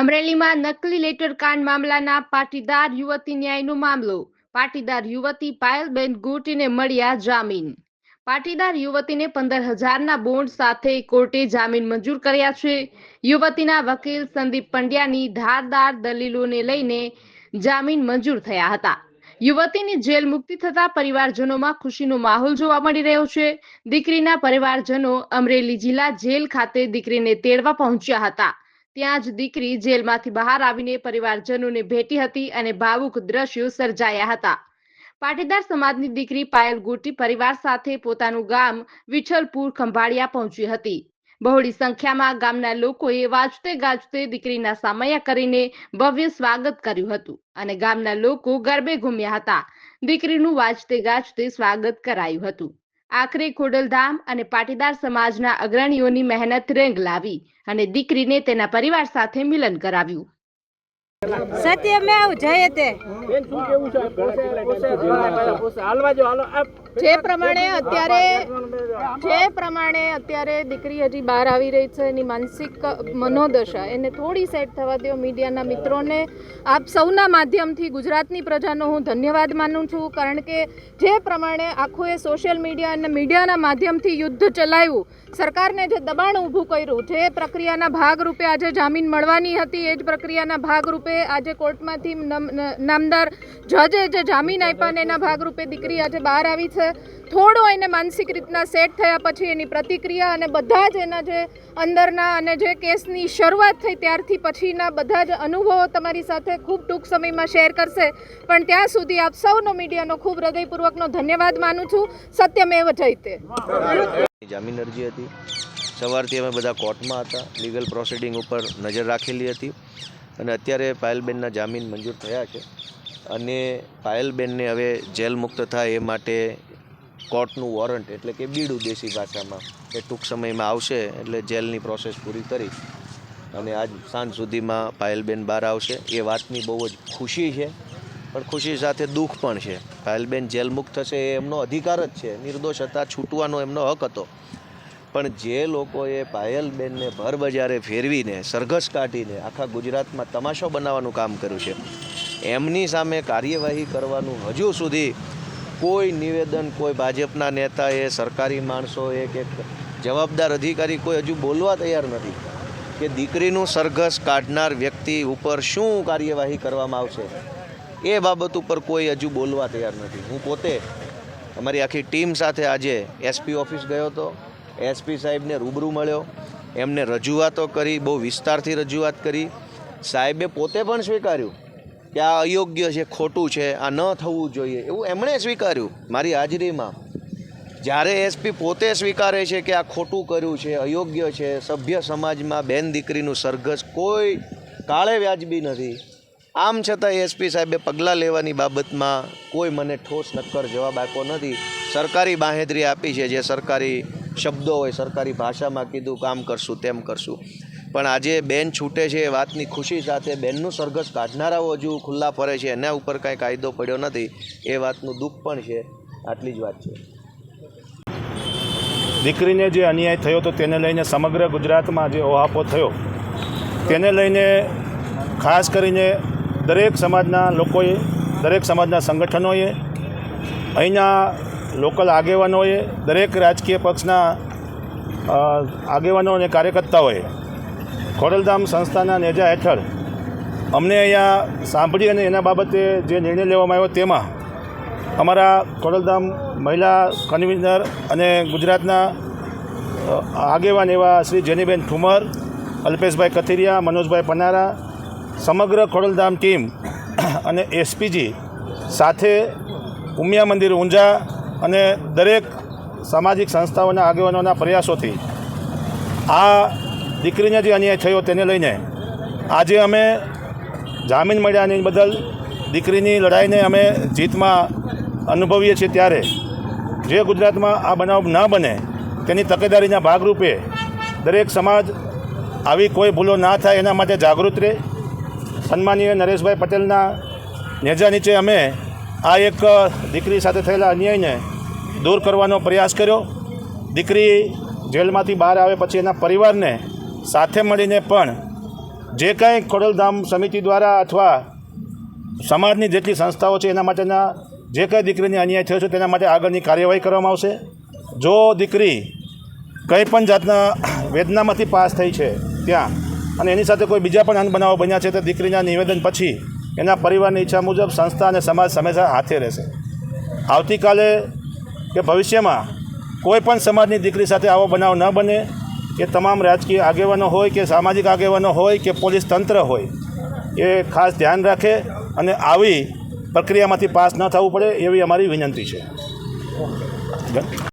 અમરેલીમાં નકલી લેટર કાંડ મામલાના પાટીદાર યુવતી ન્યાયનો મામલો. પાટીદાર યુવતી પાયલબેન ગોટીને મળ્યા જામીન. પાટીદાર યુવતીને પંદર હજારના બોન્ડ સાથે કોર્ટે જામીન મંજૂર કર્યા છે. યુવતીના વકીલ સંદીપ પંડ્યાની ધારદાર દલીલોને લઈને જામીન મંજૂર થયા હતા. યુવતીની જેલ મુક્તિ થતા પરિવારજનોમાં ખુશીનો માહોલ જોવા મળી રહ્યો છે. દીકરીના પરિવારજનો અમરેલી જિલ્લા જેલ ખાતે દીકરીને તેડવા પહોંચ્યા હતા. ત્યાં જ દીકરી જેલમાંથી બહાર આવીને પરિવારજનોને ભેટી હતી અને ભાવુક દ્રશ્યો સર્જાયા હતા. પાટીદાર સમાજની દીકરી પાયલ ગોટી પરિવાર સાથે પોતાનું ગામ વિઠ્ઠલપુર ખંભાળિયા પહોંચી હતી. બહોળી સંખ્યામાં ગામના લોકોએ વાજતે ગાજતે દીકરીના સામયા કરીને ભવ્ય સ્વાગત કર્યું હતું અને ગામના લોકો ગરબે ઘૂમ્યા હતા. દીકરીનું વાજતે ગાજતે સ્વાગત કરાયું હતું. આખરે ખોડલધામ અને પાટીદાર સમાજના અગ્રણીઓની મહેનત રેંગ લાવી અને દીકરીને તેના પરિવાર સાથે મિલન કરાવ્યું. સત્યમેવ મે જે પ્રમાણે અત્યારે, જે પ્રમાણે અત્યારે દીકરી હજી બહાર આવી રહી છે, એની માનસિક મનોદશા, એને થોડી સેટ થવા દો મીડિયાના મિત્રોને. આપ સૌના માધ્યમથી ગુજરાતની પ્રજાનો હું ધન્યવાદ માનું છું, કારણ કે જે પ્રમાણે આખું એ સોશિયલ મીડિયા અને મીડિયાના માધ્યમથી યુદ્ધ ચલાવ્યું સરકારને જે દબાણ ઊભું કર્યું, જે પ્રક્રિયાના ભાગરૂપે આજે જામીન મળવાની હતી, એ જ પ્રક્રિયાના ભાગરૂપે આજે કોર્ટમાંથી નામદાર જજે જે જામીન આપ્યા એના ભાગરૂપે દીકરી આજે બહાર આવી છે. થોડો એને માનસિક રીતના સેટ થયા પછી એની પ્રતિક્રિયા અને બધા જ એના જે અંદરના અને જે કેસની શરૂઆત થઈ ત્યારથી પછીના બધા જ અનુભવો તમારી સાથે ખૂબ ટૂંક સમયમાં શેર કરશે. પણ ત્યાં સુધી આપ સૌનો મીડિયાનો ખૂબ હૃદયપૂર્વકનો ધન્યવાદ માનું છું. સત્યમેવ જયતે જામીન અરજી હતી. સવારથી અમે બધા કોર્ટમાં હતા. લીગલ પ્રોસિડિંગ ઉપર નજર રાખેલી હતી. અને અત્યારે પાયલબેનના જામીન મંજૂર થયા છે. અને પાયલબેનને હવે જેલ મુક્ત થાય એ માટે કોર્ટનું વોરંટ એટલે કે બીડું દેશી ભાષામાં એ ટૂંક સમયમાં આવશે એટલે જેલની પ્રોસેસ પૂરી કરી અને આજ સાંજ સુધીમાં પાયલબેન બહાર આવશે. એ વાતની બહુ જ ખુશી છે, પણ ખુશી સાથે દુઃખ પણ છે. પાયલબેન જેલ મુક્ત થશે એ એમનો અધિકાર જ છે. નિર્દોષ હતા, છૂટવાનો એમનો હક હતો. પણ જે લોકોએ પાયલબેનને ભર બજારે ફેરવીને, સરઘસ કાઢીને આખા ગુજરાતમાં તમાશો બનાવવાનું કામ કર્યું છે, એમની સામે કાર્યવાહી કરવાનું હજુ સુધી કોઈ નિવેદન કોઈ ભાજપના નેતાએ, સરકારી માણસોએ કે જવાબદાર અધિકારી કોઈ હજુ બોલવા તૈયાર નથી કે દીકરીનું સરઘસ કાઢનાર વ્યક્તિ ઉપર શું કાર્યવાહી કરવામાં આવશે. એ બાબત ઉપર કોઈ હજુ બોલવા તૈયાર નથી. હું પોતે અમારી આખી ટીમ સાથે આજે એસપી ઓફિસ ગયો હતો. એસપી સાહેબને રૂબરૂ મળ્યો. એમને રજૂઆતો કરી, બહુ વિસ્તારથી રજૂઆત કરી. સાહેબે પોતે પણ સ્વીકાર્યું કે આ અયોગ્ય છે, ખોટું છે, આ ન થવું જોઈએ. એવું એમણે સ્વીકાર્યું મારી હાજરીમાં. જ્યારે એસપી પોતે સ્વીકારે છે કે આ ખોટું કર્યું છે, અયોગ્ય છે, સભ્ય સમાજમાં બેન દીકરીનું સરઘસ કોઈ કાળે વ્યાજબી નથી. આમ છતાં એસપી સાહેબે પગલાં લેવાની બાબતમાં કોઈ મને ઠોસ નક્કર જવાબ આપ્યો નથી. સરકારી બાંહેધરી આપી છે જે સરકારી શબ્દો હોય, સરકારી ભાષામાં કીધું, કામ કરશું, તેમ કરશું. પણ આજે બેન છૂટે છે એ વાતની ખુશી સાથે બેનનું સરઘસ કાઢનારાઓ હજુ ખુલ્લા ફરે છે, એના ઉપર કાંઈ કાયદો પડ્યો નથી, એ વાતનું દુઃખ પણ છે, આટલી જ વાત છે. દીકરીને જે અન્યાય થયો તો તેને લઈને સમગ્ર ગુજરાતમાં જે ઓહાપો થયો, તેને લઈને ખાસ કરીને દરેક સમાજના લોકોએ, દરેક સમાજના સંગઠનોએ અહીંના લોકલ આગેવાનોએ દરેક રાજકીય પક્ષના આગેવાનો અને કાર્યકર્તાઓએ ખોડલધામ સંસ્થાના નેજા હેઠળ અમને અહીંયા સાંભળી અને એના બાબતે જે નિર્ણય લેવામાં આવ્યો તેમાં અમારા ખોડલધામ મહિલા કન્વીનર અને ગુજરાતના આગેવાન એવા શ્રી જેનીબેન ઠુમર, અલ્પેશભાઈ કથિરિયા, મનોજભાઈ પનારા, સમગ્ર ખોડલધામ ટીમ અને એસપીજી સાથે ઉમિયા મંદિર ઊંઝા અને દરેક સામાજિક સંસ્થાઓના આગેવાનોના પ્રયાસોથી આ દીકરીને જે અન્યાય થયો તેને લઈને આજે અમે જામીન મળ્યાની બદલ દીકરીની લડાઈને અમે જીતમાં અનુભવીએ છીએ ત્યારે જે ગુજરાતમાં આ બનાવ ન બને તેની તકેદારીના ભાગરૂપે દરેક સમાજ આવી કોઈ ભૂલો ના થાય એના માટે જાગૃત રહે. સન્માનીય નરેશભાઈ પટેલના નેજા નીચે અમે આ એક દીકરી સાથે થયેલા અન્યાયને દૂર કરવાનો પ્રયાસ કર્યો. દીકરી જેલમાંથી બહાર આવે પછી એના પરિવારને સાથે મળીને પણ જે કાંઈ ખોડલધામ સમિતિ દ્વારા અથવા સમાજની જેટલી સંસ્થાઓ છે એના માટેના જે કાંઈ દીકરીને અન્યાય થયો છે તેના માટે આગળની કાર્યવાહી કરવામાં આવશે. જો દીકરી કંઈ પણ જાતના વેદનામાંથી પાસ થઈ છે ત્યાં અને એની સાથે કોઈ બીજા પણ અનબનાવો બન્યા છે તો દીકરીના નિવેદન પછી એના પરિવારની ઈચ્છા મુજબ સંસ્થા અને સમાજ હંમેશા હાથે રહેશે. આવતીકાલે કે ભવિષ્યમાં કોઈ પણ સમાજની દીકરી સાથે આવો બનાવ ન બને, એ તમામ રાજકીય આગેવાનો હોય કે સામાજિક આગેવાનો હોય કે પોલીસ તંત્ર હોય, એ ખાસ ધ્યાન રાખે અને આવી પ્રક્રિયામાંથી પાસ ન થવું પડે એવી અમારી વિનંતી છે.